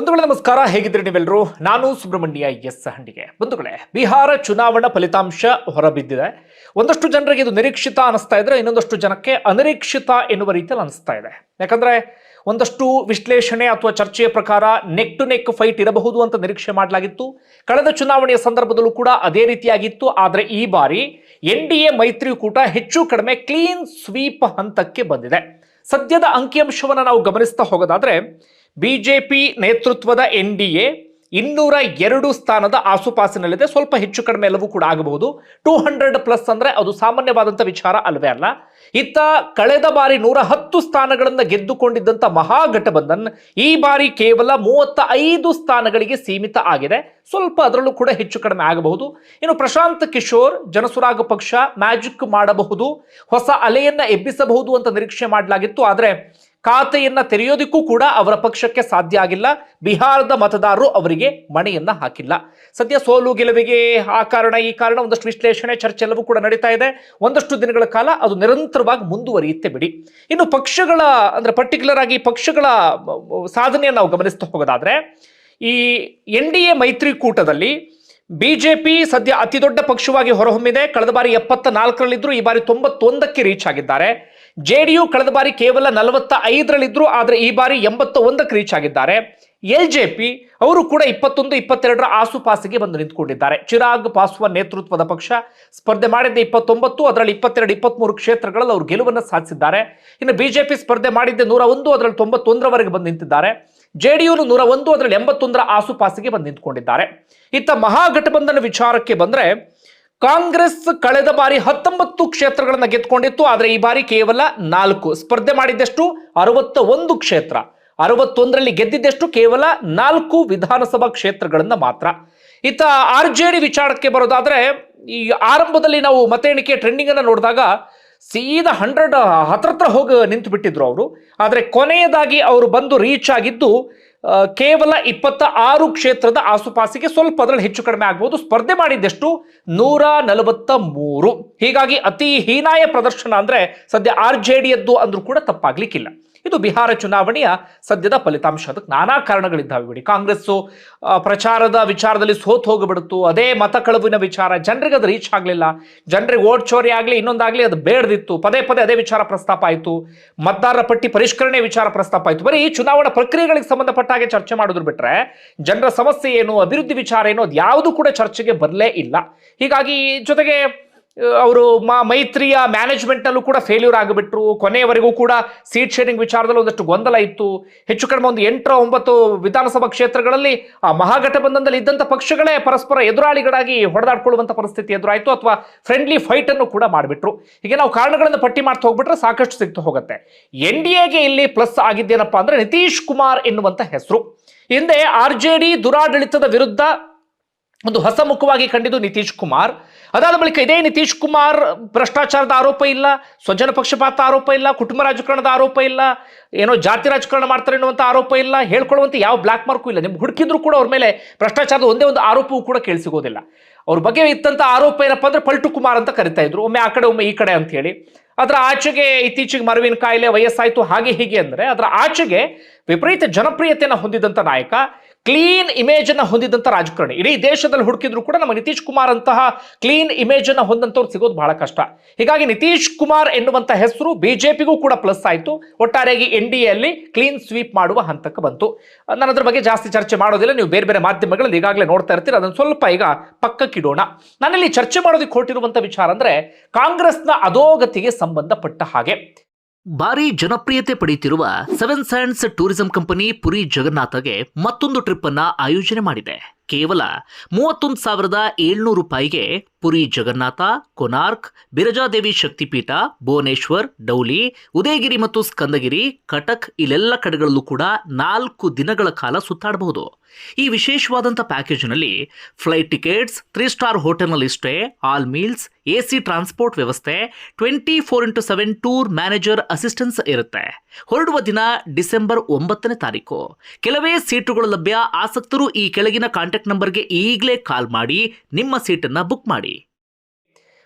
ಬಂಧುಗಳೇ, ನಮಸ್ಕಾರ. ಹೇಗಿದ್ದೀರಿ ನೀವೆಲ್ಲರೂ? ನಾನು ಸುಬ್ರಹ್ಮಣ್ಯ ಎಸ್ ಹಂಡಿಗೆ. ಬಂಧುಗಳೇ, ಬಿಹಾರ ಚುನಾವಣಾ ಫಲಿತಾಂಶ ಹೊರಬಿದ್ದಿದೆ. ಒಂದಷ್ಟು ಜನರಿಗೆ ಇದು ನಿರೀಕ್ಷಿತ ಅನಿಸ್ತಾ ಇದ್ರೆ, ಇನ್ನೊಂದಷ್ಟು ಜನಕ್ಕೆ ಅನಿರೀಕ್ಷಿತ ಎನ್ನುವ ರೀತಿಯಲ್ಲಿ ಅನಿಸ್ತಾ ಇದೆ. ಯಾಕಂದ್ರೆ, ಒಂದಷ್ಟು ವಿಶ್ಲೇಷಣೆ ಅಥವಾ ಚರ್ಚೆಯ ಪ್ರಕಾರ ನೆಕ್ ಟು ನೆಕ್ ಫೈಟ್ ಇರಬಹುದು ಅಂತ ನಿರೀಕ್ಷೆ ಮಾಡಲಾಗಿತ್ತು. ಕಳೆದ ಚುನಾವಣೆಯ ಸಂದರ್ಭದಲ್ಲೂ ಕೂಡ ಅದೇ ರೀತಿಯಾಗಿತ್ತು. ಆದರೆ ಈ ಬಾರಿ ಎನ್ ಡಿ ಎ ಮೈತ್ರಿಕೂಟ ಹೆಚ್ಚು ಕಡಿಮೆ ಕ್ಲೀನ್ ಸ್ವೀಪ್ ಹಂತಕ್ಕೆ ಬಂದಿದೆ. ಸದ್ಯದ ಅಂಕಿಅಂಶವನ್ನು ನಾವು ಗಮನಿಸ್ತಾ ಹೋಗೋದಾದ್ರೆ ಬಿಜೆಪಿ ನೇತೃತ್ವದ ಎನ್ ಡಿ ಎ ಇನ್ನೂರ ಎರಡು ಸ್ಥಾನದ ಆಸುಪಾಸಿನಲ್ಲಿದೆ. ಸ್ವಲ್ಪ ಹೆಚ್ಚು ಕಡಿಮೆ ಎಲ್ಲವೂ ಕೂಡ ಆಗಬಹುದು. ಟೂ ಹಂಡ್ರೆಡ್ ಪ್ಲಸ್ ಅಂದ್ರೆ ಅದು ಸಾಮಾನ್ಯವಾದಂಥ ವಿಚಾರ ಅಲ್ವೇ ಅಲ್ಲ. ಇತ್ತ ಕಳೆದ ಬಾರಿ ನೂರ ಹತ್ತು ಸ್ಥಾನಗಳನ್ನು ಗೆದ್ದುಕೊಂಡಿದ್ದಂಥ ಮಹಾಗಠಬಂಧನ್ ಈ ಬಾರಿ ಕೇವಲ ಮೂವತ್ತ ಐದು ಸ್ಥಾನಗಳಿಗೆ ಸೀಮಿತ ಆಗಿದೆ. ಸ್ವಲ್ಪ ಅದರಲ್ಲೂ ಕೂಡ ಹೆಚ್ಚು ಕಡಿಮೆ ಆಗಬಹುದು. ಇನ್ನು ಪ್ರಶಾಂತ್ ಕಿಶೋರ್, ಜನಸುರಾಗ ಪಕ್ಷ ಮ್ಯಾಜಿಕ್ ಮಾಡಬಹುದು. ಹೊಸ ಅಲೆಯನ್ನ ಎಬ್ಬಿಸಬಹುದು ಅಂತ ನಿರೀಕ್ಷೆ ಮಾಡಲಾಗಿತ್ತು. ಆದರೆ ಖಾತೆಯನ್ನ ತೆರೆಯೋದಕ್ಕೂ ಕೂಡ ಅವರ ಪಕ್ಷಕ್ಕೆ ಸಾಧ್ಯ ಆಗಿಲ್ಲ. ಬಿಹಾರದ ಮತದಾರರು ಅವರಿಗೆ ಮಣೆಯನ್ನ ಹಾಕಿಲ್ಲ. ಸದ್ಯ ಸೋಲು ಗೆಲುವಿಗೆ ಆ ಕಾರಣ, ಈ ಕಾರಣ ಒಂದಷ್ಟು ವಿಶ್ಲೇಷಣೆ, ಚರ್ಚೆ ಎಲ್ಲವೂ ಕೂಡ ನಡೀತಾ ಇದೆ. ಒಂದಷ್ಟು ದಿನಗಳ ಕಾಲ ಅದು ನಿರಂತರವಾಗಿ ಮುಂದುವರಿಯುತ್ತೆ ಬಿಡಿ. ಇನ್ನು ಪಕ್ಷಗಳ, ಅಂದ್ರೆ ಪರ್ಟಿಕ್ಯುಲರ್ ಆಗಿ ಪಕ್ಷಗಳ, ಸಾಧನೆಯನ್ನು ನಾವು ಗಮನಿಸ್ತಾ ಹೋಗೋದಾದ್ರೆ, ಈ ಎನ್ ಡಿ ಎ ಮೈತ್ರಿಕೂಟದಲ್ಲಿ ಬಿಜೆಪಿ ಸದ್ಯ ಅತಿದೊಡ್ಡ ಪಕ್ಷವಾಗಿ ಹೊರಹೊಮ್ಮಿದೆ. ಕಳೆದ ಬಾರಿ ಎಪ್ಪತ್ತ ನಾಲ್ಕರಲ್ಲಿದ್ದರೂ ಈ ಬಾರಿ ತೊಂಬತ್ತೊಂದಕ್ಕೆ ರೀಚ್ ಆಗಿದ್ದಾರೆ. ಜೆ ಡಿ ಯು ಕಳೆದ ಬಾರಿ ಕೇವಲ ನಲವತ್ತ ಐದರಲ್ಲಿದ್ರು ಆದರೆ ಈ ಬಾರಿ ಎಂಬತ್ತ ಒಂದಕ್ಕೆ ರೀಚ್ ಆಗಿದ್ದಾರೆ. ಎಲ್ ಜೆ ಪಿ ಅವರು ಕೂಡ ಇಪ್ಪತ್ತೊಂದು, ಇಪ್ಪತ್ತೆರಡರ ಆಸುಪಾಸಿಗೆ ಬಂದು ನಿಂತುಕೊಂಡಿದ್ದಾರೆ. ಚಿರಾಗ್ ಪಾಸ್ವಾನ್ ನೇತೃತ್ವದ ಪಕ್ಷ ಸ್ಪರ್ಧೆ ಮಾಡಿದ್ದ ಇಪ್ಪತ್ತೊಂಬತ್ತು, ಅದರಲ್ಲಿ ಇಪ್ಪತ್ತೆರಡು, ಇಪ್ಪತ್ಮೂರು ಕ್ಷೇತ್ರಗಳಲ್ಲಿ ಅವರು ಗೆಲುವನ್ನು ಸಾಧಿಸಿದ್ದಾರೆ. ಇನ್ನು ಬಿಜೆಪಿ ಸ್ಪರ್ಧೆ ಮಾಡಿದ್ದೆ ನೂರ ಒಂದು, ಅದರಲ್ಲಿ ತೊಂಬತ್ತೊಂದರವರೆಗೆ ಬಂದು ನಿಂತಿದ್ದಾರೆ. ಜೆ ಡಿ ಯು ನೂರ ಒಂದು, ಅದರಲ್ಲಿ ಎಂಬತ್ತೊಂದರ ಆಸುಪಾಸಿಗೆ ಬಂದು ನಿಂತ್ಕೊಂಡಿದ್ದಾರೆ. ಇತ್ತ ಮಹಾಗಠಬಂಧನ ವಿಚಾರಕ್ಕೆ ಬಂದ್ರೆ ಕಾಂಗ್ರೆಸ್ ಕಳೆದ ಬಾರಿ ಹತ್ತೊಂಬತ್ತು ಕ್ಷೇತ್ರಗಳನ್ನು ಗೆದ್ದುಕೊಂಡಿತ್ತು ಆದರೆ ಈ ಬಾರಿ ಕೇವಲ ನಾಲ್ಕು. ಸ್ಪರ್ಧೆ ಮಾಡಿದ್ದೆಷ್ಟು? ಅರವತ್ತ ಒಂದು ಕ್ಷೇತ್ರ. ಅರವತ್ತೊಂದರಲ್ಲಿ ಗೆದ್ದಿದ್ದಷ್ಟು? ಕೇವಲ ನಾಲ್ಕು ವಿಧಾನಸಭಾ ಕ್ಷೇತ್ರಗಳನ್ನು ಮಾತ್ರ. ಇತ್ತ ಆರ್ ಜೆ ಡಿ ವಿಚಾರಕ್ಕೆ ಬರೋದಾದ್ರೆ, ಈ ಆರಂಭದಲ್ಲಿ ನಾವು ಮತ ಎಣಿಕೆ ಟ್ರೆಂಡಿಂಗ್ ಅನ್ನು ನೋಡಿದಾಗ ಸೀದಾ ಹಂಡ್ರೆಡ್ ಹತ್ರ ಹತ್ರ ಹೋಗಿ ನಿಂತು ಬಿಟ್ಟಿದ್ರು ಅವರು. ಆದರೆ ಕೊನೆಯದಾಗಿ ಅವರು ಬಂದು ರೀಚ್ ಆಗಿದ್ದು ಕೇವಲ ಇಪ್ಪತ್ತ ಆರು ಕ್ಷೇತ್ರದ ಆಸುಪಾಸಿಗೆ ಸ್ವಲ್ಪ ಅದರಲ್ಲಿ ಹೆಚ್ಚು ಕಡಿಮೆ ಆಗ್ಬೋದು. ಸ್ಪರ್ಧೆ ಮಾಡಿದ್ದೆಷ್ಟು? ನೂರ ನಲವತ್ತ ಮೂರು. ಹೀಗಾಗಿ ಅತಿ ಹೀನಾಯ ಪ್ರದರ್ಶನ ಅಂದ್ರೆ ಸದ್ಯ ಆರ್ ಜೆ ಡಿಯದ್ದು ಅಂದ್ರೂ ಕೂಡ ತಪ್ಪಾಗ್ಲಿಕ್ಕಿಲ್ಲ. ಇದು ಬಿಹಾರ ಚುನಾವಣೆಯ ಸದ್ಯದ ಫಲಿತಾಂಶ. ಅದಕ್ಕೆ ನಾನಾ ಕಾರಣಗಳಿದ್ದಾವೆ ಬಿಡಿ. ಕಾಂಗ್ರೆಸ್ಸು ಪ್ರಚಾರದ ವಿಚಾರದಲ್ಲಿ ಸೋತ್ ಹೋಗಿಬಿಡ್ತು ಅದೇ ಮತ ಕಳವಿನ ವಿಚಾರ. ಜನರಿಗೆ ಅದು ರೀಚ್ ಆಗಲಿಲ್ಲ. ಜನರಿಗೆ ಓಟ್ ಚೋರಿ ಆಗಲಿ, ಇನ್ನೊಂದಾಗಲಿ ಅದು ಬೇಡದಿತ್ತು. ಪದೇ ಪದೇ ಅದೇ ವಿಚಾರ ಪ್ರಸ್ತಾಪ ಆಯಿತು. ಮತದಾರರ ಪಟ್ಟಿ ಪರಿಷ್ಕರಣೆ ವಿಚಾರ ಪ್ರಸ್ತಾಪ ಆಯಿತು. ಬರೀ ಈ ಚುನಾವಣಾ ಪ್ರಕ್ರಿಯೆಗಳಿಗೆ ಸಂಬಂಧಪಟ್ಟ ಹಾಗೆ ಚರ್ಚೆ ಮಾಡೋದ್ರ ಬಿಟ್ರೆ ಜನರ ಸಮಸ್ಯೆ ಏನು, ಅಭಿವೃದ್ಧಿ ವಿಚಾರ ಏನು ಅದು ಯಾವುದು ಕೂಡ ಚರ್ಚೆಗೆ ಬರಲೇ ಇಲ್ಲ. ಹೀಗಾಗಿ ಜೊತೆಗೆ ಅವರು ಮೈತ್ರಿಯ ಮ್ಯಾನೇಜ್ಮೆಂಟ್ನಲ್ಲೂ ಕೂಡ ಫೇಲ್ಯೂರ್ ಆಗಿಬಿಟ್ರು. ಕೊನೆಯವರೆಗೂ ಕೂಡ ಸೀಟ್ ಶೇರಿಂಗ್ ವಿಚಾರದಲ್ಲಿ ಒಂದಷ್ಟು ಗೊಂದಲ ಇತ್ತು. ಹೆಚ್ಚು ಕಡಿಮೆ ಒಂದು ಎಂಟರ ಒಂಬತ್ತು ವಿಧಾನಸಭಾ ಕ್ಷೇತ್ರಗಳಲ್ಲಿ ಆ ಮಹಾಗಠಬಂಧನದಲ್ಲಿ ಇದ್ದಂಥ ಪಕ್ಷಗಳೇ ಪರಸ್ಪರ ಎದುರಾಳಿಗಳಾಗಿ ಹೊಡೆದಾಡ್ಕೊಳ್ಳುವಂಥ ಪರಿಸ್ಥಿತಿ ಎದುರಾಯಿತು ಅಥವಾ ಫ್ರೆಂಡ್ಲಿ ಫೈಟ್ ಅನ್ನು ಕೂಡ ಮಾಡಿಬಿಟ್ರು. ಹೀಗೆ ನಾವು ಕಾರಣಗಳನ್ನು ಪಟ್ಟಿ ಮಾಡ್ತಾ ಹೋಗ್ಬಿಟ್ರೆ ಸಾಕಷ್ಟು ಸಿಗ್ತು ಹೋಗುತ್ತೆ. ಎನ್ ಡಿ ಎಗೆ ಇಲ್ಲಿ ಪ್ಲಸ್ ಆಗಿದ್ದೇನಪ್ಪ ಅಂದ್ರೆ ನಿತೀಶ್ ಕುಮಾರ್ ಎನ್ನುವಂಥ ಹೆಸರು. ಹಿಂದೆ ಆರ್ ಜೆ ಡಿ ದುರಾಡಳಿತದ ವಿರುದ್ಧ ಒಂದು ಹೊಸ ಮುಖವಾಗಿ ಕಂಡಿದ್ದು ನಿತೀಶ್ ಕುಮಾರ್. ಅದಾದ ಬಳಿಕ ಇದೇ ನಿತೀಶ್ ಕುಮಾರ್ ಭ್ರಷ್ಟಾಚಾರದ ಆರೋಪ ಇಲ್ಲ, ಸ್ವಜನ ಪಕ್ಷಪಾತ ಆರೋಪ ಇಲ್ಲ, ಕುಟುಂಬ ರಾಜಕಾರಣದ ಆರೋಪ ಇಲ್ಲ, ಏನೋ ಜಾತಿ ರಾಜಕಾರಣ ಮಾಡ್ತಾರೆ ಅನ್ನುವಂಥ ಆರೋಪ ಇಲ್ಲ ಹೇಳ್ಕೊಳ್ಳುವಂಥ ಯಾವ ಬ್ಲ್ಯಾಕ್ ಮಾರ್ಕು ಇಲ್ಲ. ನಿಮ್ಗೆ ಹುಡುಕಿದ್ರು ಕೂಡ ಅವ್ರ ಮೇಲೆ ಭ್ರಷ್ಟಾಚಾರದ ಒಂದೇ ಒಂದು ಆರೋಪವೂ ಕೂಡ ಕೇಳಿಸಿಗೋದಿಲ್ಲ. ಅವ್ರ ಬಗ್ಗೆ ಇತ್ತಂಥ ಆರೋಪ ಏನಪ್ಪ ಅಂದ್ರೆ ಪಲ್ಟು ಕುಮಾರ್ ಅಂತ ಕರಿತಾ ಇದ್ರು. ಒಮ್ಮೆ ಆ ಕಡೆ, ಒಮ್ಮೆ ಈ ಕಡೆ ಅಂತ ಹೇಳಿ. ಅದರ ಆಚೆಗೆ ಇತ್ತೀಚೆಗೆ ಮರವಿನ ಕಾಯಿಲೆ ವಯಸ್ಸಾಯಿತು, ಹಾಗೆ ಹೀಗೆ ಅಂದರೆ ಅದರ ಆಚೆಗೆ ವಿಪರೀತ ಜನಪ್ರಿಯತೆಯನ್ನು ಹೊಂದಿದಂಥ ನಾಯಕ. ಕ್ಲೀನ್ ಇಮೇಜ್ ಅನ್ನ ಹೊಂದಿದಂಥ ರಾಜಕಾರಣಿ. ಇಡೀ ದೇಶದಲ್ಲಿ ಹುಡುಕಿದ್ರು ಕೂಡ ನಮ್ಮ ನಿತೀಶ್ ಕುಮಾರ್ ಅಂತಹ ಕ್ಲೀನ್ ಇಮೇಜ್ ಅನ್ನ ಹೊಂದಂತವ್ರು ಸಿಗೋದು ಬಹಳ ಕಷ್ಟ. ಹೀಗಾಗಿ ನಿತೀಶ್ ಕುಮಾರ್ ಎನ್ನುವಂಥ ಹೆಸರು ಬಿಜೆಪಿಗೂ ಕೂಡ ಪ್ಲಸ್ ಆಯಿತು. ಒಟ್ಟಾರೆಯಾಗಿ ಎನ್ ಡಿ ಕ್ಲೀನ್ ಸ್ವೀಪ್ ಮಾಡುವ ಹಂತಕ್ಕೆ ಬಂತು. ನಾನು ಅದ್ರ ಬಗ್ಗೆ ಜಾಸ್ತಿ ಚರ್ಚೆ ಮಾಡೋದಿಲ್ಲ. ನೀವು ಬೇರೆ ಬೇರೆ ಮಾಧ್ಯಮಗಳಲ್ಲಿ ಈಗಾಗಲೇ ನೋಡ್ತಾ ಇರ್ತೀರ. ಅದನ್ನು ಸ್ವಲ್ಪ ಈಗ ಪಕ್ಕಕ್ಕಿಡೋಣ ನಾನಿಲ್ಲಿ ಚರ್ಚೆ ಮಾಡೋದಕ್ಕೆ ಹೊರಟಿರುವಂತ ವಿಚಾರ ಅಂದ್ರೆ ಕಾಂಗ್ರೆಸ್ನ ಅಧೋಗತಿಗೆ ಸಂಬಂಧಪಟ್ಟ ಹಾಗೆ. ಭಾರಿ ಜನಪ್ರಿಯತೆ ಪಡೆಯುತ್ತಿರುವ seven sands tourism company Puri ಜಗನ್ನಾಥಗೆ ಮತ್ತೊಂದು ಟ್ರಿಪ್ ಅನ್ನ ಆಯೋಜನೆ ಮಾಡಿದೆ. ಕೇವಲ ಮೂವತ್ತೊಂದು ಸಾವಿರದ ಏಳ್ನೂರು ರೂಪಾಯಿಗೆ ಪುರಿ ಜಗನ್ನಾಥ, ಕೊನಾರ್ಕ್, ಬಿರಜಾದೇವಿ ಶಕ್ತಿಪೀಠ, ಭುವನೇಶ್ವರ್, ಡೌಲಿ, ಉದಯಗಿರಿ ಮತ್ತು ಸ್ಕಂದಗಿರಿ, ಕಟಕ್ ಇಲ್ಲೆಲ್ಲ ಕಡೆಗಳಲ್ಲೂ ಕೂಡ ನಾಲ್ಕು ದಿನಗಳ ಕಾಲ ಸುತ್ತಾಡಬಹುದು. ಈ ವಿಶೇಷವಾದಂಥ ಪ್ಯಾಕೇಜ್ನಲ್ಲಿ ಫ್ಲೈಟ್ ಟಿಕೆಟ್ಸ್, ತ್ರೀ ಸ್ಟಾರ್ ಹೋಟೆಲ್ನಲ್ಲಿ stay all meals, A C transport ವ್ಯವಸ್ಥೆ, twenty four into seven tour manager assistance ಇರುತ್ತೆ. ಹೊರಡುವ ದಿನ ಡಿಸೆಂಬರ್ ಒಂಬತ್ತನೇ ತಾರೀಕು. ಕೆಲವೇ ಸೀಟುಗಳು ಲಭ್ಯ ಆಸಕ್ತರು ಈ ಕೆಳಗಿನ ಕಾಂಟ್ಯಾಕ್ಟ್ ನಂಬರ್ಗೆ ಈಗಲೇ ಕಾಲ್ ಮಾಡಿ, ನಿಮ್ಮ ಸೀಟನ್ನು ಬುಕ್ ಮಾಡಿ.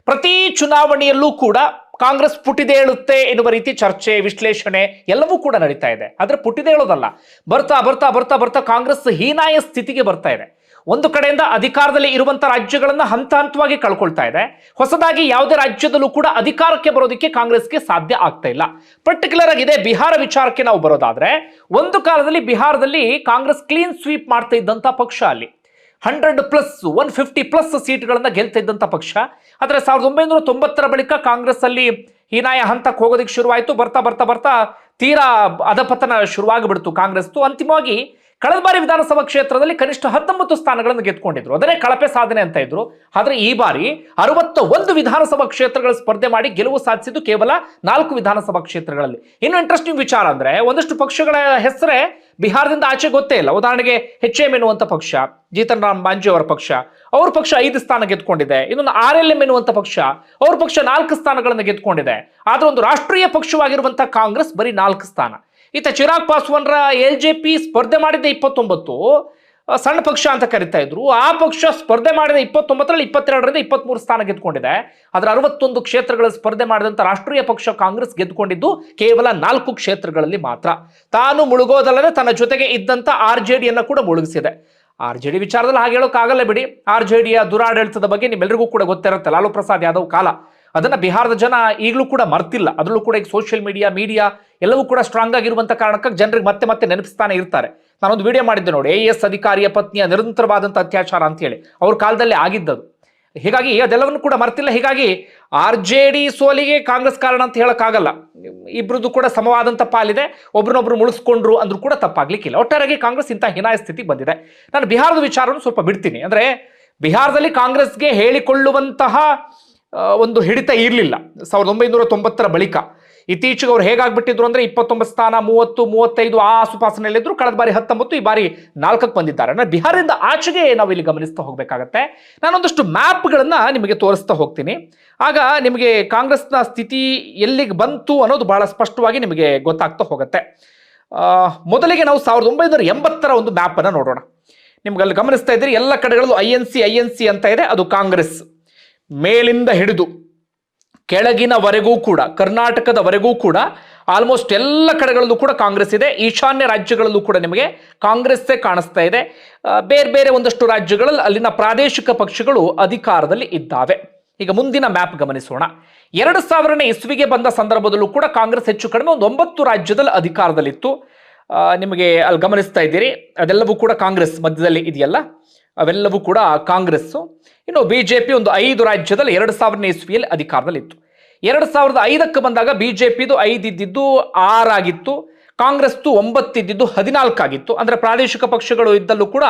ಪ್ರತಿ ಚುನಾವಣೆಯಲ್ಲೂ ಕೂಡ ಕಾಂಗ್ರೆಸ್ ಪುಟಿದೇಳುತ್ತೆ ಎನ್ನುವ ರೀತಿ ಚರ್ಚೆ, ವಿಶ್ಲೇಷಣೆ ಎಲ್ಲವೂ ಕೂಡ ನಡೀತಾ ಇದೆ. ಆದ್ರೆ ಪುಟಿದೇಳೋದಲ್ಲ ಬರ್ತಾ ಬರ್ತಾ ಬರ್ತಾ ಬರ್ತಾ ಕಾಂಗ್ರೆಸ್ ಹೀನಾಯ ಸ್ಥಿತಿಗೆ ಬರ್ತಾ ಇದೆ. ಒಂದು ಕಡೆಯಿಂದ ಅಧಿಕಾರದಲ್ಲಿ ಇರುವಂತ ರಾಜ್ಯಗಳನ್ನು ಹಂತ ಹಂತವಾಗಿ ಕಳ್ಕೊಳ್ತಾ ಇದೆ. ಹೊಸದಾಗಿ ಯಾವುದೇ ರಾಜ್ಯದಲ್ಲೂ ಕೂಡ ಅಧಿಕಾರಕ್ಕೆ ಬರೋದಕ್ಕೆ ಕಾಂಗ್ರೆಸ್ಗೆ ಸಾಧ್ಯ ಆಗ್ತಾ ಇಲ್ಲ. ಪರ್ಟಿಕ್ಯುಲರ್ ಆಗಿ ಇದೆ ಬಿಹಾರ ವಿಚಾರಕ್ಕೆ ನಾವು ಬರೋದಾದ್ರೆ, ಒಂದು ಕಾಲದಲ್ಲಿ ಬಿಹಾರದಲ್ಲಿ ಕಾಂಗ್ರೆಸ್ ಕ್ಲೀನ್ ಸ್ವೀಪ್ ಮಾಡ್ತಾ ಇದ್ದಂತ ಪಕ್ಷ ಅಲ್ಲಿ. Hundred plus, one fifty plus ಸೀಟ್ಗಳನ್ನು ಗೆಲ್ತಾ ಇದ್ದಂತ ಪಕ್ಷ. ಆದರೆ ಸಾವಿರದ ಒಂಬೈನೂರ ತೊಂಬತ್ತರ ಬಳಿಕ ಕಾಂಗ್ರೆಸ್ ಅಲ್ಲಿ ಹೀನಾಯ ಹಂತಕ್ಕೆ ಹೋಗೋದಕ್ಕೆ ಶುರುವಾಯಿತು. ಬರ್ತಾ ಬರ್ತಾ ಬರ್ತಾ ತೀರಾ ಅಧಪತನ ಶುರುವಾಗಿಬಿಡ್ತು ಕಾಂಗ್ರೆಸ್ತು ಅಂತಿಮವಾಗಿ ಕಳೆದ ಬಾರಿ ವಿಧಾನಸಭಾ ಕ್ಷೇತ್ರದಲ್ಲಿ ಕನಿಷ್ಠ ಹತ್ತೊಂಬತ್ತು ಸ್ಥಾನಗಳನ್ನು ಗೆದ್ಕೊಂಡಿದ್ರು. ಅದನ್ನೇ ಕಳಪೆ ಸಾಧನೆ ಅಂತ ಇದ್ರು. ಆದರೆ ಈ ಬಾರಿ ಅರವತ್ತ ಒಂದು ವಿಧಾನಸಭಾ ಕ್ಷೇತ್ರಗಳ ಸ್ಪರ್ಧೆ ಮಾಡಿ ಗೆಲುವು ಸಾಧಿಸಿದ್ದು ಕೇವಲ ನಾಲ್ಕು ವಿಧಾನಸಭಾ ಕ್ಷೇತ್ರಗಳಲ್ಲಿ. ಇನ್ನು ಇಂಟ್ರೆಸ್ಟಿಂಗ್ ವಿಚಾರ ಅಂದ್ರೆ ಒಂದಷ್ಟು ಪಕ್ಷಗಳ ಹೆಸರೇ ಬಿಹಾರದಿಂದ ಆಚೆ ಗೊತ್ತೇ ಇಲ್ಲ. ಉದಾಹರಣೆಗೆ ಹೆಚ್ ಎಂ ಎನ್ನುವಂಥ ಪಕ್ಷ, ಜೀತನ್ ರಾಮ್ ಮಾಂಜಿ ಅವರ ಪಕ್ಷ, ಅವ್ರ ಪಕ್ಷ ಐದು ಸ್ಥಾನ ಗೆದ್ಕೊಂಡಿದೆ. ಇನ್ನೊಂದು ಆರ್ ಎಲ್ ಎಂ ಎನ್ನುವಂಥ ಪಕ್ಷ, ಅವ್ರ ಪಕ್ಷ ನಾಲ್ಕು ಸ್ಥಾನಗಳನ್ನು ಗೆದ್ಕೊಂಡಿದೆ. ಆದ್ರೆ ಒಂದು ರಾಷ್ಟ್ರೀಯ ಪಕ್ಷವಾಗಿರುವಂತಹ ಕಾಂಗ್ರೆಸ್ ಬರೀ ನಾಲ್ಕು ಸ್ಥಾನ. ಈತ ಚಿರಾಗ್ ಪಾಸ್ವಾನ್ರ ಎಲ್ ಜೆ ಪಿ ಸ್ಪರ್ಧೆ ಮಾಡಿದ್ದೆ ಇಪ್ಪತ್ತೊಂಬತ್ತು. ಸಣ್ಣ ಪಕ್ಷ ಅಂತ ಕರಿತಾ ಇದ್ರು. ಆ ಪಕ್ಷ ಸ್ಪರ್ಧೆ ಮಾಡಿದ ಇಪ್ಪತ್ತೊಂಬತ್ತರಲ್ಲಿ ಇಪ್ಪತ್ತೆರಡರಿಂದ ಇಪ್ಪತ್ಮೂರು ಸ್ಥಾನ ಗೆದ್ದುಕೊಂಡಿದೆ. ಅದರ ಅರವತ್ತೊಂದು ಕ್ಷೇತ್ರಗಳ ಸ್ಪರ್ಧೆ ಮಾಡಿದಂಥ ರಾಷ್ಟ್ರೀಯ ಪಕ್ಷ ಕಾಂಗ್ರೆಸ್ ಗೆದ್ದುಕೊಂಡಿದ್ದು ಕೇವಲ ನಾಲ್ಕು ಕ್ಷೇತ್ರಗಳಲ್ಲಿ ಮಾತ್ರ. ತಾನು ಮುಳುಗೋದಲ್ಲದೆ ತನ್ನ ಜೊತೆಗೆ ಇದ್ದಂಥ ಆರ್ ಜೆ ಡಿಯನ್ನು ಕೂಡ ಮುಳುಗಿಸಿದೆ. ಆರ್ ಜೆ ಡಿ ವಿಚಾರದಲ್ಲಿ ಹಾಗೆ ಹೇಳೋಕ್ಕಾಗಲ್ಲ ಬಿಡಿ. ಆರ್ ಜೆ ಡಿಯ ದುರಾಡಳಿತದ ಬಗ್ಗೆ ನಿಮ್ಮೆಲ್ಲರಿಗೂ ಕೂಡ ಗೊತ್ತಿರುತ್ತೆ. ಲಾಲು ಪ್ರಸಾದ್ ಯಾದವ್ ಕಾಲ. ಅದನ್ನ ಬಿಹಾರದ ಜನ ಈಗಲೂ ಕೂಡ ಮರ್ತಿಲ್ಲ. ಅದರಲ್ಲೂ ಕೂಡ ಈಗ ಸೋಷಿಯಲ್ ಮೀಡಿಯಾ ಮೀಡಿಯಾ ಎಲ್ಲವೂ ಕೂಡ ಸ್ಟ್ರಾಂಗ್ ಆಗಿರುವಂತ ಕಾರಣಕ್ಕಾಗಿ ಜನರಿಗೆ ಮತ್ತೆ ಮತ್ತೆ ನೆನಪಿಸ್ತಾನೆ ಇರ್ತಾರೆ. ನಾನೊಂದು ವಿಡಿಯೋ ಮಾಡಿದ್ದೆ ನೋಡಿ ಎ ಎಸ್ ಅಧಿಕಾರಿಯ ಪತ್ನಿಯ ನಿರಂತರವಾದಂಥ ಅತ್ಯಾಚಾರ ಅಂತ ಹೇಳಿ. ಅವ್ರ ಕಾಲದಲ್ಲಿ ಆಗಿದ್ದದು. ಹೀಗಾಗಿ ಅದೆಲ್ಲವನ್ನು ಕೂಡ ಮರ್ತಿಲ್ಲ. ಹೀಗಾಗಿ ಆರ್ ಜೆ ಡಿ ಸೋಲಿಗೆ ಕಾಂಗ್ರೆಸ್ ಕಾರಣ ಅಂತ ಹೇಳೋಕ್ಕಾಗಲ್ಲ. ಇಬ್ಬರದ್ದು ಕೂಡ ಸಮವಾದಂಥ ಪಾಲಿದೆ. ಒಬ್ರನ್ನೊಬ್ರು ಮುಳಿಸ್ಕೊಂಡ್ರು ಅಂದ್ರೂ ಕೂಡ ತಪ್ಪಾಗ್ಲಿಕ್ಕಿಲ್ಲ. ಒಟ್ಟಾರಾಗಿ ಕಾಂಗ್ರೆಸ್ ಇಂಥ ಹೀನಾಯ ಸ್ಥಿತಿ ಬಂದಿದೆ. ನಾನು ಬಿಹಾರದ ವಿಚಾರವನ್ನು ಸ್ವಲ್ಪ ಬಿಡ್ತೀನಿ. ಅಂದರೆ ಬಿಹಾರದಲ್ಲಿ ಕಾಂಗ್ರೆಸ್ಗೆ ಹೇಳಿಕೊಳ್ಳುವಂತಹ ಒಂದು ಹಿಡಿತ ಇರಲಿಲ್ಲ. ಸಾವಿರದ ಒಂಬೈನೂರ ತೊಂಬತ್ತರ ಬಳಿಕ. ಇತ್ತೀಚೆಗೆ ಅವ್ರು ಹೇಗಾಗ್ಬಿಟ್ಟಿದ್ರು ಅಂದ್ರೆ ಇಪ್ಪತ್ತೊಂಬತ್ತು ಸ್ಥಾನ, ಮೂವತ್ತು, ಮೂವತ್ತೈದು ಆ ಆಸುಪಾಸಿನಲ್ಲಿದ್ರು ಕಳೆದ ಬಾರಿ ಹತ್ತೊಂಬತ್ತು, ಈ ಬಾರಿ ನಾಲ್ಕಕ್ಕೆ ಬಂದಿದ್ದಾರೆ. ಅಂದ್ರೆ ಬಿಹಾರದಿಂದ ಆಚೆಗೆ ನಾವು ಇಲ್ಲಿ ಗಮನಿಸ್ತಾ ಹೋಗ್ಬೇಕಾಗತ್ತೆ. ನಾನೊಂದಷ್ಟು ಮ್ಯಾಪ್ಗಳನ್ನ ನಿಮಗೆ ತೋರಿಸ್ತಾ ಹೋಗ್ತೀನಿ. ಆಗ ನಿಮಗೆ ಕಾಂಗ್ರೆಸ್ನ ಸ್ಥಿತಿ ಎಲ್ಲಿಗೆ ಬಂತು ಅನ್ನೋದು ಬಹಳ ಸ್ಪಷ್ಟವಾಗಿ ನಿಮಗೆ ಗೊತ್ತಾಗ್ತಾ ಹೋಗುತ್ತೆ. ಮೊದಲಿಗೆ ನಾವು ಸಾವಿರದ ಒಂಬೈನೂರ ಎಂಬತ್ತರ ಒಂದು ಮ್ಯಾಪ್ ಅನ್ನ ನೋಡೋಣ. ನಿಮ್ಗೆ ಅಲ್ಲಿ ಗಮನಿಸ್ತಾ ಇದ್ದೀರಿ, ಎಲ್ಲ ಕಡೆಗಳಲ್ಲೂ I N C I N C ಅಂತ ಇದೆ. ಅದು ಕಾಂಗ್ರೆಸ್ ಮೇಲಿಂದ ಹಿಡಿದು. ಕೆಳಗಿನವರೆಗೂ ಕೂಡ, ಕರ್ನಾಟಕದವರೆಗೂ ಕೂಡ ಆಲ್ಮೋಸ್ಟ್ ಎಲ್ಲ ಕಡೆಗಳಲ್ಲೂ ಕೂಡ ಕಾಂಗ್ರೆಸ್ ಇದೆ. ಈಶಾನ್ಯ ರಾಜ್ಯಗಳಲ್ಲೂ ಕೂಡ ನಿಮಗೆ ಕಾಂಗ್ರೆಸ್ಸೇ ಕಾಣಿಸ್ತಾ ಇದೆ. ಬೇರೆ ಬೇರೆ ಒಂದಷ್ಟು ರಾಜ್ಯಗಳಲ್ಲಿ ಅಲ್ಲಿನ ಪ್ರಾದೇಶಿಕ ಪಕ್ಷಗಳು ಅಧಿಕಾರದಲ್ಲಿ ಇದ್ದಾವೆ. ಈಗ ಮುಂದಿನ ಮ್ಯಾಪ್ ಗಮನಿಸೋಣ. ಎರಡು ಸಾವಿರನೇ ಇಸ್ವಿಗೆ ಬಂದ ಸಂದರ್ಭದಲ್ಲೂ ಕೂಡ ಕಾಂಗ್ರೆಸ್ ಹೆಚ್ಚು ಕಡಿಮೆ ಒಂದು ಒಂಬತ್ತು ರಾಜ್ಯದಲ್ಲಿ ಅಧಿಕಾರದಲ್ಲಿತ್ತು. ನಿಮಗೆ ಅಲ್ಲಿ ಗಮನಿಸ್ತಾ ಇದ್ದೀರಿ. ಅದೆಲ್ಲವೂ ಕೂಡ ಕಾಂಗ್ರೆಸ್ ಮಧ್ಯದಲ್ಲಿ ಇದೆಯಲ್ಲ? ಅವೆಲ್ಲವೂ ಕೂಡ ಕಾಂಗ್ರೆಸ್ಸು. ಇನ್ನು ಬಿ ಜೆ ಪಿ ಒಂದು ಐದು ರಾಜ್ಯದಲ್ಲಿ ಎರಡು ಸಾವಿರನೇ ಇಸ್ವಿಯಲ್ಲಿ ಅಧಿಕಾರದಲ್ಲಿತ್ತು. ಎರಡು ಸಾವಿರದ ಐದಕ್ಕೆ ಬಂದಾಗ ಬಿ ಬಿಜೆಪಿದು ಐದು ಇದ್ದಿದ್ದು ಆರಾಗಿತ್ತು. ಕಾಂಗ್ರೆಸ್ದು ಒಂಬತ್ತಿದ್ದಿದ್ದು ಹದಿನಾಲ್ಕಾಗಿತ್ತು. ಅಂದರೆ ಪ್ರಾದೇಶಿಕ ಪಕ್ಷಗಳು ಇದ್ದಲ್ಲೂ ಕೂಡ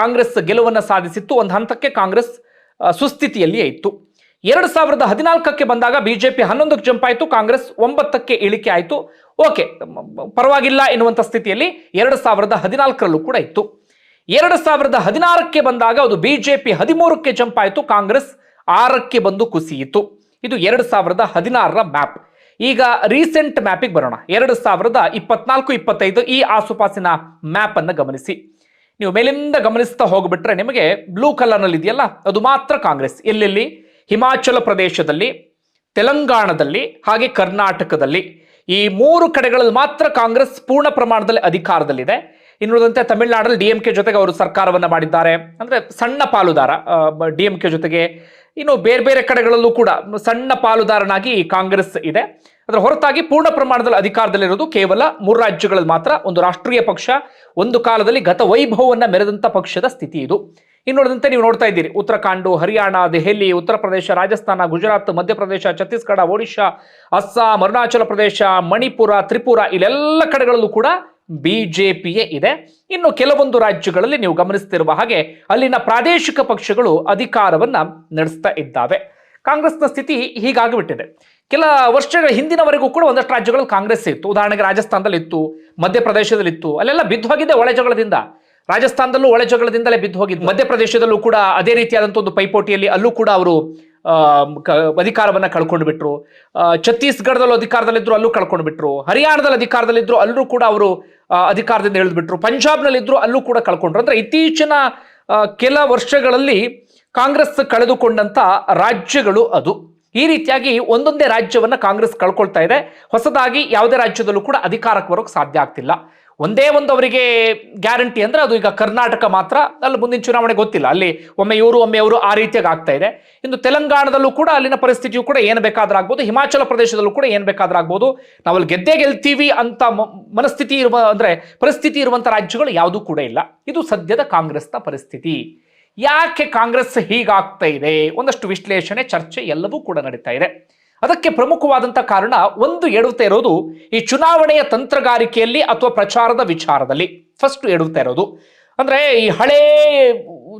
ಕಾಂಗ್ರೆಸ್ ಗೆಲುವನ್ನು ಸಾಧಿಸಿತ್ತು. ಒಂದು ಹಂತಕ್ಕೆ ಕಾಂಗ್ರೆಸ್ ಸುಸ್ಥಿತಿಯಲ್ಲಿ ಸುಸ್ಥಿತಿಯಲ್ಲಿಯೇ ಇತ್ತು. ಎರಡು ಸಾವಿರದ ಹದಿನಾಲ್ಕಕ್ಕೆ ಬಂದಾಗ ಬಿ ಜೆ ಪಿ ಹನ್ನೊಂದಕ್ಕೆ ಜಂಪ್ ಆಯಿತು ಕಾಂಗ್ರೆಸ್ ಒಂಬತ್ತಕ್ಕೆ ಇಳಿಕೆ ಆಯಿತು. ಓಕೆ ಪರವಾಗಿಲ್ಲ ಎನ್ನುವಂಥ ಸ್ಥಿತಿಯಲ್ಲಿ ಎರಡು ಸಾವಿರದ ಹದಿನಾಲ್ಕರಲ್ಲೂ ಕೂಡ ಇತ್ತು. ಎರಡು ಸಾವಿರದ ಹದಿನಾರಕ್ಕೆ ಬಂದಾಗ ಅದು ಬಿಜೆಪಿ ಹದಿಮೂರಕ್ಕೆ ಜಂಪ್ ಆಯಿತು ಕಾಂಗ್ರೆಸ್ ಆರಕ್ಕೆ ಬಂದು ಕುಸಿಯಿತು. ಇದು ಎರಡು ಸಾವಿರದ ಹದಿನಾರರ ಮ್ಯಾಪ್. ಈಗ ರೀಸೆಂಟ್ ಮ್ಯಾಪಿಗೆ ಬರೋಣ. ಎರಡು ಸಾವಿರದ ಇಪ್ಪತ್ನಾಲ್ಕು, ಇಪ್ಪತ್ತೈದು ಈ ಆಸುಪಾಸಿನ ಮ್ಯಾಪ್ ಅನ್ನು ಗಮನಿಸಿ. ನೀವು ಮೇಲಿಂದ ಗಮನಿಸ್ತಾ ಹೋಗ್ಬಿಟ್ರೆ ನಿಮಗೆ ಬ್ಲೂ ಕಲರ್ನಲ್ಲಿ ಇದೆಯಲ್ಲ, ಅದು ಮಾತ್ರ ಕಾಂಗ್ರೆಸ್. ಎಲ್ಲೆಲ್ಲಿ? ಹಿಮಾಚಲ ಪ್ರದೇಶದಲ್ಲಿ, ತೆಲಂಗಾಣದಲ್ಲಿ, ಹಾಗೆ ಕರ್ನಾಟಕದಲ್ಲಿ. ಈ ಮೂರು ಕಡೆಗಳಲ್ಲಿ ಮಾತ್ರ ಕಾಂಗ್ರೆಸ್ ಪೂರ್ಣ ಪ್ರಮಾಣದಲ್ಲಿ ಅಧಿಕಾರದಲ್ಲಿದೆ. ಇನ್ನುಳಿದಂತೆ ತಮಿಳುನಾಡಲ್ಲಿ ಡಿ ಎಂ ಕೆ ಜೊತೆಗೆ ಅವರು ಸರ್ಕಾರವನ್ನ ಮಾಡಿದ್ದಾರೆ. ಅಂದ್ರೆ ಸಣ್ಣ ಪಾಲುದಾರ ಡಿ ಎಂ ಕೆ ಜೊತೆಗೆ ಇನ್ನು ಬೇರೆ ಬೇರೆ ಕಡೆಗಳಲ್ಲೂ ಕೂಡ ಸಣ್ಣ ಪಾಲುದಾರನಾಗಿ ಕಾಂಗ್ರೆಸ್ ಇದೆ. ಅದರ ಹೊರತಾಗಿ ಪೂರ್ಣ ಪ್ರಮಾಣದಲ್ಲಿ ಅಧಿಕಾರದಲ್ಲಿರೋದು ಕೇವಲ ಮೂರು ರಾಜ್ಯಗಳಲ್ಲಿ ಮಾತ್ರ, ಒಂದು ರಾಷ್ಟ್ರೀಯ ಪಕ್ಷ, ಒಂದು ಕಾಲದಲ್ಲಿ ಗತ ವೈಭವವನ್ನ ಮೆರೆದಂತ ಪಕ್ಷದ ಸ್ಥಿತಿ ಇದು. ಇನ್ನುಳಿದಂತೆ ನೀವು ನೋಡ್ತಾ ಇದ್ದೀರಿ, ಉತ್ತರಾಖಂಡ, ಹರಿಯಾಣ, ದೆಹಲಿ, ಉತ್ತರ ಪ್ರದೇಶ, ರಾಜಸ್ಥಾನ, ಗುಜರಾತ್ ಮಧ್ಯಪ್ರದೇಶ ಛತ್ತೀಸ್ಗಢ, ಒಡಿಶಾ, ಅಸ್ಸಾಂ, ಅರುಣಾಚಲ ಪ್ರದೇಶ, ಮಣಿಪುರ, ತ್ರಿಪುರ, ಇಲ್ಲೆಲ್ಲ ಕಡೆಗಳಲ್ಲೂ ಕೂಡ ಬಿಜೆಪಿಯೇ ಇದೆ. ಇನ್ನು ಕೆಲವೊಂದು ರಾಜ್ಯಗಳಲ್ಲಿ ನೀವು ಗಮನಿಸ್ತಿರುವ ಹಾಗೆ ಅಲ್ಲಿನ ಪ್ರಾದೇಶಿಕ ಪಕ್ಷಗಳು ಅಧಿಕಾರವನ್ನ ನಡೆಸ್ತಾ ಇದ್ದಾವೆ. ಕಾಂಗ್ರೆಸ್ನ ಸ್ಥಿತಿ ಹೀಗಾಗಿಬಿಟ್ಟಿದೆ ಕೆಲ ವರ್ಷಗಳ ಹಿಂದಿನವರೆಗೂ ಕೂಡ ಒಂದಷ್ಟು ರಾಜ್ಯಗಳಲ್ಲಿ ಕಾಂಗ್ರೆಸ್ ಇತ್ತು. ಉದಾಹರಣೆಗೆ ರಾಜಸ್ಥಾನದಲ್ಲಿ ಇತ್ತು ಮಧ್ಯಪ್ರದೇಶದಲ್ಲಿ ಇತ್ತು ಅಲ್ಲೆಲ್ಲ ಬಿದ್ದು ಹೋಗಿದೆ ಒಳ ಜಗಳದಿಂದ. ರಾಜಸ್ಥಾನದಲ್ಲೂ ಒಳೆ ಜಗಳದಿಂದಲೇ ಬಿದ್ದು ಹೋಗಿದ್ದು. ಮಧ್ಯಪ್ರದೇಶದಲ್ಲೂ ಕೂಡ ಅದೇ ರೀತಿಯಾದಂಥ ಒಂದು ಪೈಪೋಟಿಯಲ್ಲಿ ಅಲ್ಲೂ ಕೂಡ ಅವರು ಅಧಿಕಾರವನ್ನ ಕಳ್ಕೊಂಡು ಬಿಟ್ರು. ಛತ್ತೀಸ್ಗಢದಲ್ಲೂ ಅಧಿಕಾರದಲ್ಲಿದ್ರು ಅಲ್ಲೂ ಕಳ್ಕೊಂಡು ಬಿಟ್ರು. ಹರಿಯಾಣದಲ್ಲಿ ಅಧಿಕಾರದಲ್ಲಿದ್ರು ಅಲ್ಲೂ ಕೂಡ ಅವರು ಅಧಿಕಾರದಿಂದ ಇಳಿದ್ಬಿಟ್ರು. ಪಂಜಾಬ್ನಲ್ಲಿದ್ರು ಅಲ್ಲೂ ಕೂಡ ಕಳ್ಕೊಂಡ್ರು. ಅಂದ್ರೆ ಇತ್ತೀಚಿನ ಕೆಲ ವರ್ಷಗಳಲ್ಲಿ ಕಾಂಗ್ರೆಸ್ ಕಳೆದುಕೊಂಡಂತ ರಾಜ್ಯಗಳು ಅದು. ಈ ರೀತಿಯಾಗಿ ಒಂದೊಂದೇ ರಾಜ್ಯವನ್ನ ಕಾಂಗ್ರೆಸ್ ಕಳ್ಕೊಳ್ತಾ ಇದೆ. ಹೊಸದಾಗಿ ಯಾವುದೇ ರಾಜ್ಯದಲ್ಲೂ ಕೂಡ ಅಧಿಕಾರಕ್ಕೆ ಬರೋಕೆ ಸಾಧ್ಯ ಆಗ್ತಿಲ್ಲ. ಒಂದೇ ಒಂದು ಅವರಿಗೆ ಗ್ಯಾರಂಟಿ ಅಂದ್ರೆ ಅದು ಈಗ ಕರ್ನಾಟಕ ಮಾತ್ರ, ಅಲ್ಲಿ ಮುಂದಿನ ಚುನಾವಣೆ ಗೊತ್ತಿಲ್ಲ. ಅಲ್ಲಿ ಒಮ್ಮೆ ಇವರು, ಒಮ್ಮೆ ಅವರು ಆ ರೀತಿಯಾಗಿ ಆಗ್ತಾ ಇದೆ. ಇನ್ನು ತೆಲಂಗಾಣದಲ್ಲೂ ಕೂಡ ಅಲ್ಲಿನ ಪರಿಸ್ಥಿತಿಯು ಕೂಡ ಏನು ಬೇಕಾದ್ರೂ ಆಗ್ಬೋದು, ಹಿಮಾಚಲ ಪ್ರದೇಶದಲ್ಲೂ ಕೂಡ ಏನು ಬೇಕಾದ್ರೂ ಆಗ್ಬೋದು. ನಾವಲ್ಲಿ ಗೆದ್ದೇ ಗೆಲ್ತೀವಿ ಅಂತ ಮನಸ್ಥಿತಿ ಇರುವ, ಅಂದ್ರೆ ಪರಿಸ್ಥಿತಿ ಇರುವಂತ ರಾಜ್ಯಗಳು ಯಾವುದೂ ಕೂಡ ಇಲ್ಲ. ಇದು ಸದ್ಯದ ಕಾಂಗ್ರೆಸ್ನ ಪರಿಸ್ಥಿತಿ. ಯಾಕೆ ಕಾಂಗ್ರೆಸ್ ಹೀಗಾಗ್ತಾ ಇದೆ? ಒಂದಷ್ಟು ವಿಶ್ಲೇಷಣೆ, ಚರ್ಚೆ ಎಲ್ಲವೂ ಕೂಡ ನಡೀತಾ ಇದೆ. ಅದಕ್ಕೆ ಪ್ರಮುಖವಾದಂಥ ಕಾರಣ ಒಂದು ಎಡುತ್ತೆ ಇರೋದು ಈ ಚುನಾವಣೆಯ ತಂತ್ರಗಾರಿಕೆಯಲ್ಲಿ ಅಥವಾ ಪ್ರಚಾರದ ವಿಚಾರದಲ್ಲಿ. ಫಸ್ಟ್ ಎಡುತ್ತೆ ಇರೋದು. ಅಂದ್ರೆ ಈ ಹಳೇ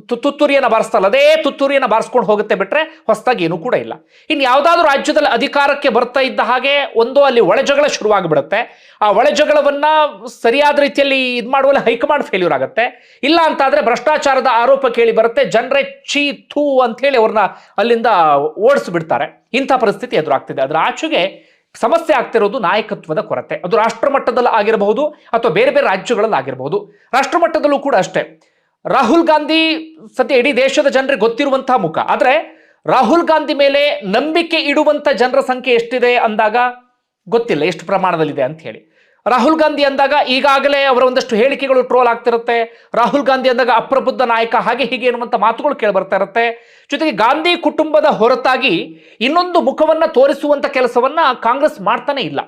ತುತ್ತೂರಿಯನ್ನ ಬಾರಿಸ್ತಲ್ಲ ಅದೇ ತುತ್ತೂರಿಯನ್ನು ಬಾರಿಸ್ಕೊಂಡು ಹೋಗುತ್ತೆ ಬಿಟ್ರೆ ಹೊಸದಾಗಿ ಏನೂ ಕೂಡ ಇಲ್ಲ. ಇನ್ನು ಯಾವುದಾದ್ರೂ ರಾಜ್ಯದಲ್ಲಿ ಅಧಿಕಾರಕ್ಕೆ ಬರ್ತಾ ಇದ್ದ ಹಾಗೆ ಒಂದು ಅಲ್ಲಿ ಒಳಜಗಳ ಶುರುವಾಗಿಬಿಡುತ್ತೆ. ಆ ಒಳಜಗಳವನ್ನು ಸರಿಯಾದ ರೀತಿಯಲ್ಲಿ ಇದು ಮಾಡುವಲ್ಲಿ ಹೈಕಮಾಂಡ್ ಫೇಲ್ಯೂರ್ ಆಗುತ್ತೆ. ಇಲ್ಲ ಅಂತಾದರೆ ಭ್ರಷ್ಟಾಚಾರದ ಆರೋಪ ಕೇಳಿ ಬರುತ್ತೆ. ಜನರೇ ಚೀ ಥೂ ಅಂಥೇಳಿ ಅವ್ರನ್ನ ಅಲ್ಲಿಂದ ಓಡಿಸ್ಬಿಡ್ತಾರೆ. ಇಂಥ ಪರಿಸ್ಥಿತಿ ಎದುರಾಗ್ತಿದೆ. ಅದರ ಆಚೆಗೆ ಸಮಸ್ಯೆ ಆಗ್ತಿರೋದು ನಾಯಕತ್ವದ ಕೊರತೆ. ಅದು ರಾಷ್ಟ್ರ ಮಟ್ಟದಲ್ಲಿ ಆಗಿರಬಹುದು ಅಥವಾ ಬೇರೆ ಬೇರೆ ರಾಜ್ಯಗಳಲ್ಲಿ ಆಗಿರಬಹುದು. ರಾಷ್ಟ್ರ ಮಟ್ಟದಲ್ಲೂ ಕೂಡ ಅಷ್ಟೇ. ರಾಹುಲ್ ಗಾಂಧಿ ಸದ್ಯ ಇಡೀ ದೇಶದ ಜನರಿಗೆ ಗೊತ್ತಿರುವಂತಹ ಮುಖ. ಆದ್ರೆ ರಾಹುಲ್ ಗಾಂಧಿ ಮೇಲೆ ನಂಬಿಕೆ ಇಡುವಂತ ಜನರ ಸಂಖ್ಯೆ ಎಷ್ಟಿದೆ ಅಂದಾಗ ಗೊತ್ತಿಲ್ಲ, ಎಷ್ಟು ಪ್ರಮಾಣದಲ್ಲಿದೆ ಅಂತ ಹೇಳಿ. ರಾಹುಲ್ ಗಾಂಧಿ ಅಂದಾಗ ಈಗಾಗಲೇ ಅವರ ಒಂದಷ್ಟು ಹೇಳಿಕೆಗಳು ಟ್ರೋಲ್ ಆಗ್ತಿರುತ್ತೆ. ರಾಹುಲ್ ಗಾಂಧಿ ಅಂದಾಗ ಅಪ್ರಬುದ್ಧ ನಾಯಕ ಹಾಗೆ ಹೀಗೆ ಎನ್ನುವಂಥ ಮಾತುಗಳು ಕೇಳಿ ಬರ್ತಾ ಇರುತ್ತೆ. ಜೊತೆಗೆ ಗಾಂಧಿ ಕುಟುಂಬದ ಹೊರತಾಗಿ ಇನ್ನೊಂದು ಮುಖವನ್ನ ತೋರಿಸುವಂತ ಕೆಲಸವನ್ನ ಕಾಂಗ್ರೆಸ್ ಮಾಡ್ತಾನೆ ಇಲ್ಲ.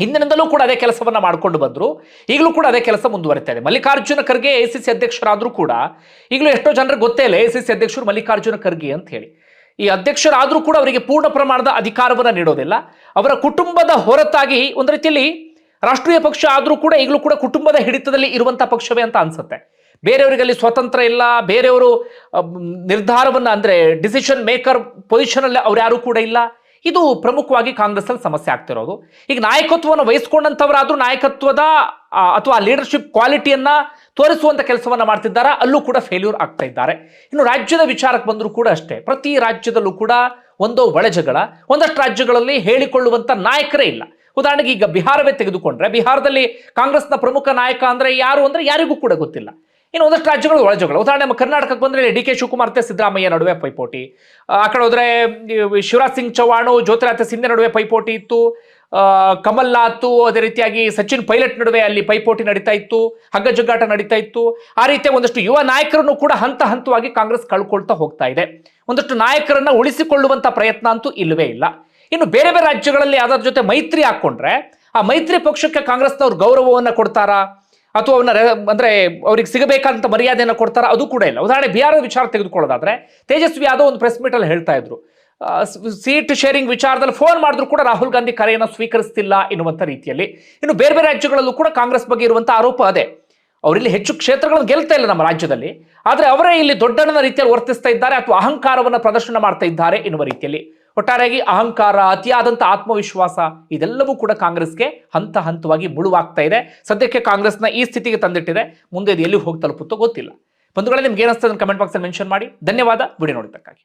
ಹಿಂದಿನಿಂದಲೂ ಕೂಡ ಅದೇ ಕೆಲಸವನ್ನು ಮಾಡಿಕೊಂಡು ಬಂದರು. ಈಗಲೂ ಕೂಡ ಅದೇ ಕೆಲಸ ಮುಂದುವರಿತಾ ಇದೆ. Mallikarjun Kharge A C C ಅಧ್ಯಕ್ಷರಾದರೂ ಕೂಡ, ಈಗಲೂ ಎಷ್ಟೋ ಜನರಿಗೆ ಗೊತ್ತೇ ಇಲ್ಲ ಎ ಸಿ ಸಿ ಅಧ್ಯಕ್ಷರು ಮಲ್ಲಿಕಾರ್ಜುನ ಖರ್ಗೆ ಅಂತ ಹೇಳಿ. ಈ ಅಧ್ಯಕ್ಷರಾದರೂ ಕೂಡ ಅವರಿಗೆ ಪೂರ್ಣ ಪ್ರಮಾಣದ ಅಧಿಕಾರವನ್ನು ನೀಡೋದಿಲ್ಲ. ಅವರ ಕುಟುಂಬದ ಹೊರತಾಗಿ ಒಂದು ರೀತಿಯಲ್ಲಿ ರಾಷ್ಟ್ರೀಯ ಪಕ್ಷ ಆದರೂ ಕೂಡ ಈಗಲೂ ಕೂಡ ಕುಟುಂಬದ ಹಿಡಿತದಲ್ಲಿ ಇರುವಂಥ ಪಕ್ಷವೇ ಅಂತ ಅನಿಸುತ್ತೆ. ಬೇರೆಯವರಿಗೆ ಅಲ್ಲಿ ಸ್ವತಂತ್ರ ಇಲ್ಲ, ಬೇರೆಯವರು ನಿರ್ಧಾರವನ್ನು ಅಂದ್ರೆ ಡಿಸಿಷನ್ ಮೇಕರ್ ಪೊಸಿಷನಲ್ಲಿ ಅವ್ರು ಯಾರು ಕೂಡ ಇಲ್ಲ. ಇದು ಪ್ರಮುಖವಾಗಿ ಕಾಂಗ್ರೆಸ್ ಅಲ್ಲಿ ಸಮಸ್ಯೆ ಆಗ್ತಿರೋದು. ಈಗ ನಾಯಕತ್ವವನ್ನು ವಹಿಸ್ಕೊಂಡಂತವರಾದ್ರೂ ನಾಯಕತ್ವದ ಅಥವಾ ಲೀಡರ್ಶಿಪ್ ಕ್ವಾಲಿಟಿಯನ್ನ ತೋರಿಸುವಂತ ಕೆಲಸವನ್ನ ಮಾಡ್ತಿದ್ದಾರೆ? ಅಲ್ಲೂ ಕೂಡ ಫೇಲ್ಯೂರ್ ಆಗ್ತಾ ಇದ್ದಾರೆ. ಇನ್ನು ರಾಜ್ಯದ ವಿಚಾರಕ್ಕೆ ಬಂದರೂ ಕೂಡ ಅಷ್ಟೇ. ಪ್ರತಿ ರಾಜ್ಯದಲ್ಲೂ ಕೂಡ ಒಂದೋ ಒಳಜಗಳ, ಒಂದಷ್ಟು ರಾಜ್ಯಗಳಲ್ಲಿ ಹೇಳಿಕೊಳ್ಳುವಂತ ನಾಯಕರೇ ಇಲ್ಲ. ಉದಾಹರಣೆಗೆ ಈಗ ಬಿಹಾರವೇ ತೆಗೆದುಕೊಂಡ್ರೆ, ಬಿಹಾರದಲ್ಲಿ ಕಾಂಗ್ರೆಸ್ನ ಪ್ರಮುಖ ನಾಯಕ ಅಂದ್ರೆ ಯಾರು ಅಂದ್ರೆ ಯಾರಿಗೂ ಕೂಡ ಗೊತ್ತಿಲ್ಲ. ಇನ್ನು ಒಂದಷ್ಟು ರಾಜ್ಯಗಳು ಒಳಜಗಳ ಉದಾಹರಣೆ ನಮ್ಮ ಕರ್ನಾಟಕಕ್ಕೆ ಬಂದರೆ ಡಿ ಕೆ ಶಿವಕುಮಾರ್ ಮತ್ತೆ ಸಿದ್ದರಾಮಯ್ಯ ನಡುವೆ ಪೈಪೋಟಿ. ಆ ಕಡೆ ಹೋದರೆ ಶಿವರಾಜ್ ಸಿಂಗ್ ಚೌಹಾಣ್, ಜ್ಯೋತಿರಾದಿತ್ಯ ಸಿಂಧೆ ನಡುವೆ ಪೈಪೋಟಿ ಇತ್ತು. ಕಮಲ್ನಾಥ್ ಕಮಲ್ ನಾಥ್, ಅದೇ ರೀತಿಯಾಗಿ ಸಚಿನ್ ಪೈಲಟ್ ನಡುವೆ ಅಲ್ಲಿ ಪೈಪೋಟಿ ನಡೀತಾ ಇತ್ತು. ಹಗ್ಗ ಜಗ್ಗಾಟ ನಡೀತಾ ಇತ್ತು. ಆ ರೀತಿಯ ಒಂದಷ್ಟು ಯುವ ನಾಯಕರನ್ನು ಕೂಡ ಹಂತ ಹಂತವಾಗಿ ಕಾಂಗ್ರೆಸ್ ಕಳ್ಕೊಳ್ತಾ ಹೋಗ್ತಾ ಇದೆ. ಒಂದಷ್ಟು ನಾಯಕರನ್ನ ಉಳಿಸಿಕೊಳ್ಳುವಂತ ಪ್ರಯತ್ನ ಅಂತೂ ಇಲ್ಲವೇ ಇಲ್ಲ. ಇನ್ನು ಬೇರೆ ಬೇರೆ ರಾಜ್ಯಗಳಲ್ಲಿ ಅದರ ಜೊತೆ ಮೈತ್ರಿ ಹಾಕೊಂಡ್ರೆ, ಆ ಮೈತ್ರಿ ಪಕ್ಷಕ್ಕೆ ಕಾಂಗ್ರೆಸ್ನವ್ರು ಗೌರವವನ್ನು ಕೊಡ್ತಾರಾ? ಅಥವಾ ಅವನ ಅಂದ್ರೆ ಅವ್ರಿಗೆ ಸಿಗಬೇಕಾದಂತ ಮರ್ಯಾದೆಯನ್ನು ಕೊಡ್ತಾರ, ಅದು ಕೂಡ ಇಲ್ಲ. ಉದಾಹರಣೆ ಬಿಹಾರದ ವಿಚಾರ ತೆಗೆದುಕೊಳ್ಳೋದಾದ್ರೆ, ತೇಜಸ್ವಿ ಯಾದವ್ ಒಂದು ಪ್ರೆಸ್ ಮೀಟ್ ಅಲ್ಲಿ ಹೇಳ್ತಾ ಇದ್ರು. ಸೀಟ್ ಶೇರಿಂಗ್ ವಿಚಾರದಲ್ಲಿ ಫೋನ್ ಮಾಡಿದ್ರು ಕೂಡ ರಾಹುಲ್ ಗಾಂಧಿ ಕರೆಯನ್ನು ಸ್ವೀಕರಿಸ್ತಿಲ್ಲ ಎನ್ನುವಂಥ ರೀತಿಯಲ್ಲಿ. ಇನ್ನು ಬೇರೆ ಬೇರೆ ರಾಜ್ಯಗಳಲ್ಲೂ ಕೂಡ ಕಾಂಗ್ರೆಸ್ ಬಗ್ಗೆ ಇರುವಂತ ಆರೋಪ ಅದೇ. ಅವರಿಲ್ಲಿ ಹೆಚ್ಚು ಕ್ಷೇತ್ರಗಳನ್ನು ಗೆಲ್ತಾ ಇಲ್ಲ ನಮ್ಮ ರಾಜ್ಯದಲ್ಲಿ. ಆದರೆ ಅವರೇ ಇಲ್ಲಿ ದೊಡ್ಡಣ್ಣನ ರೀತಿಯಲ್ಲಿ ವರ್ತಿಸ್ತಾ ಇದ್ದಾರೆ ಅಥವಾ ಅಹಂಕಾರವನ್ನು ಪ್ರದರ್ಶನ ಮಾಡ್ತಾ ಇದ್ದಾರೆ ಎನ್ನುವ ರೀತಿಯಲ್ಲಿ. ಒಟ್ಟಾರೆಯಾಗಿ ಅಹಂಕಾರ ಅತಿಯಾದಂಥ ಆತ್ಮವಿಶ್ವಾಸ, ಇದೆಲ್ಲವೂ ಕೂಡ ಕಾಂಗ್ರೆಸ್ಗೆ ಹಂತ ಹಂತವಾಗಿ ಮುಳುವಾಗ್ತಾ ಇದೆ. ಸದ್ಯಕ್ಕೆ ಕಾಂಗ್ರೆಸ್ನ ಈ ಸ್ಥಿತಿಗೆ ತಂದಿಟ್ಟಿದೆ. ಮುಂದೆ ಇದು ಎಲ್ಲಿ ಹೋಗಿ ತಲುಪುತ್ತೋ ಗೊತ್ತಿಲ್ಲ. ಬಂಧುಗಳೇ, ನಿಮ್ಗೆ ಏನಿಸ್ತದೆ ಕಮೆಂಟ್ ಬಾಕ್ಸಲ್ಲಿ ಮೆನ್ಷನ್ ಮಾಡಿ. ಧನ್ಯವಾದ. ವಿಡಿಯೋ ನೋಡಿದ್ದಕ್ಕಾಗಿ.